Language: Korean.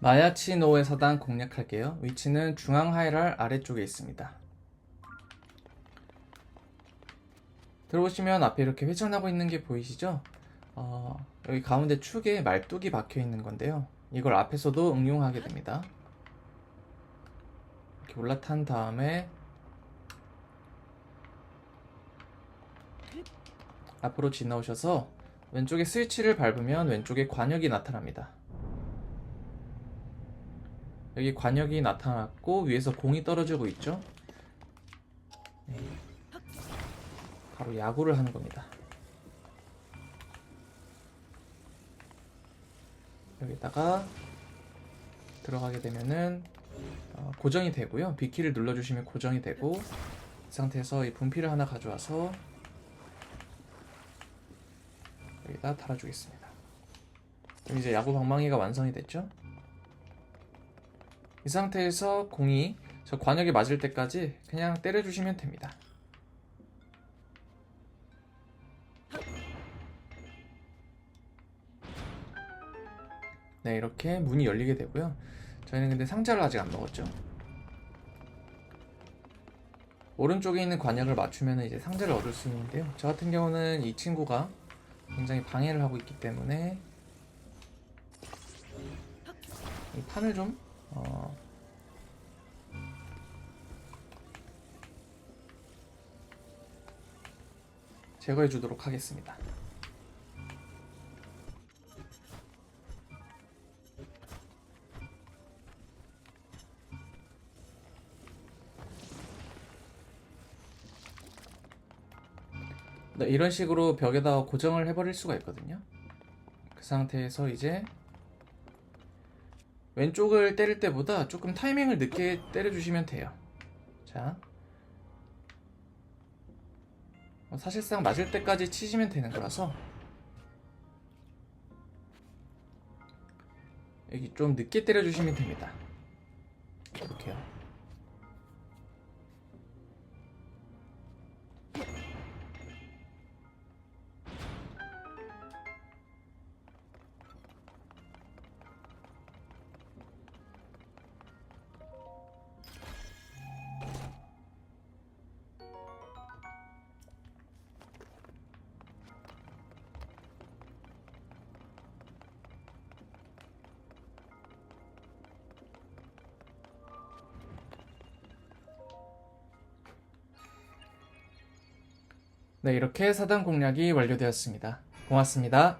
마야치노의 사단 공략할게요. 위치는 중앙 하이랄 아래쪽에 있습니다. 들어오시면 앞에 이렇게 회전하고 있는 게 보이시죠? 어, 여기 가운데 축에 말뚝이 박혀 있는 건데요. 이걸 앞에서도 응용하게 됩니다. 이렇게 올라탄 다음에 앞으로 지나오셔서 왼쪽에 스위치를 밟으면 왼쪽에 관역이 나타납니다. 여기 관역이 나타났고 위에서 공이 떨어지고 있죠. 네. 바로 야구를 하는 겁니다. 여기다가 들어가게 되면은 어, 고정이 되고요. B키를 눌러주시면 고정이 되고 이 상태에서 이 분필을 하나 가져와서 여기다 달아주겠습니다. 그럼 이제 야구 방망이가 완성이 됐죠? 이 상태에서 공이 저 관역에 맞을 때까지 그냥 때려주시면 됩니다. 네, 이렇게 문이 열리게 되고요. 저희는 근데 상자를 아직 안 먹었죠. 오른쪽에 있는 관역을 맞추면 이제 상자를 얻을 수 있는데요. 저 같은 경우는 이 친구가 굉장히 방해를 하고 있기 때문에 이 판을 좀 어, 제거해 주도록 하겠습니다. 네, 이런 식으로 벽에다가 고정을 해버릴 수가 있거든요. 그 상태에서 이제 왼쪽을 때릴 때보다 조금 타이밍을 늦게 때려주시면 돼요. 자, 어, 사실상 맞을 때까지 치시면 되는 거라서 여기 좀 늦게 때려주시면 됩니다. 네, 이렇게 사단 공략이 완료되었습니다. 고맙습니다.